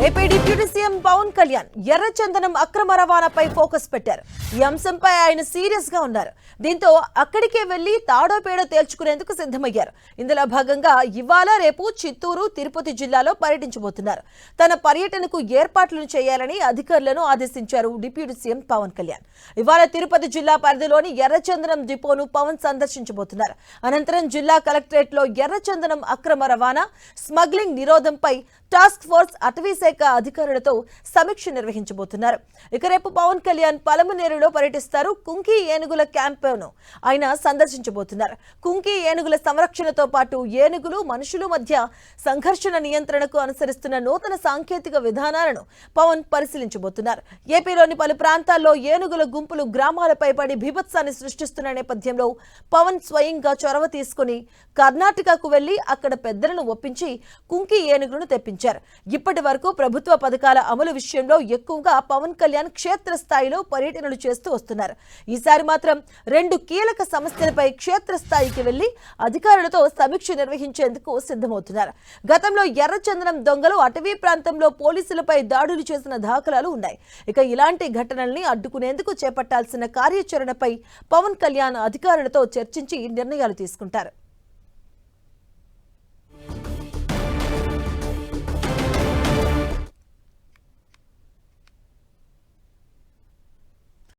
CM Pawan Kalyan ఎర్రచందనం అక్రమ రవాణాపై focus పెట్టారు. ఈ అంశంపై ఆయన సీరియస్గా ఉన్నారు. దీంతో అక్కడికే వెళ్ళి తాడోపేడో తేల్చుకునేందుకు సిద్ధమయ్యారు. ఇందులో భాగంగా ఇవాళ రేపు చిత్తూరు తిరుపతి జిల్లాలో పర్యటించబోతున్నారు. తన పర్యటనకు ఏర్పాట్లను చేయాలని అధికారులను ఆదేశించారు డిప్యూటీ సీఎం పవన్ కళ్యాణ్. ఇవాళ తిరుపతి జిల్లా పరిధిలోని ఎర్రచందనం డిపోను పవన్ సందర్శించబోతున్నారు. అనంతరం జిల్లా కలెక్టరేట్లో ఎర్రచందనం అక్రమ రవాణా స్మగ్లింగ్ నిరోధంపై టాస్క్ ఫోర్స్ అటవీ శాఖ అధికారులతో సమీక్ష నిర్వహించబోతున్నారు. ఇక రేపు పవన్ కళ్యాణ్ పలమనేరులో పర్యటిస్తారు. కుంకి ఏనుగుల క్యాంపును ఆయన సందర్శించబోతున్నారు. కుంకి ఏనుగుల సంరక్షణతో పాటు ఏనుగులు మనుషులు మధ్య సంఘర్షణ నియంత్రణకు అనుసరిస్తున్న నూతన సాంకేతిక విధానాలను పవన్ పరిశీలించబోతున్నారు. ఏపీలోని పలు ప్రాంతాల్లో ఏనుగుల గుంపులు గ్రామాలపై పడి బీభత్సాన్ని సృష్టిస్తున్న నేపథ్యంలో పవన్ స్వయంగా చొరవ తీసుకుని కర్ణాటకకు వెళ్ళి అక్కడ పెద్దలను ఒప్పించి కుంకి ఏనుగులను తెప్పించారు. ఇప్పటి వరకు ప్రభుత్వ పథకాల అమలు విషయంలో ఎక్కువగా పవన్ కళ్యాణ్ క్షేత్రస్థాయిలో పర్యటనలు చేస్తూ వస్తున్నారు. ఈసారి మాత్రం రెండు కీలక సమస్యలపై క్షేత్రస్థాయికి వెళ్ళి అధికారులతో సమీక్ష నిర్వహించేందుకు సిద్ధమవుతున్నారు. గతంలో ఎర్రచందనం దొంగలు అటవీ ప్రాంతంలో పోలీసులపై దాడులు చేసిన దాఖలాలు ఉన్నాయి. ఇక ఇలాంటి ఘటనల్ని అడ్డుకునేందుకు చేపట్టాల్సిన కార్యాచరణపై పవన్ కళ్యాణ్ అధికారులతో చర్చించి నిర్ణయాలు తీసుకుంటారు.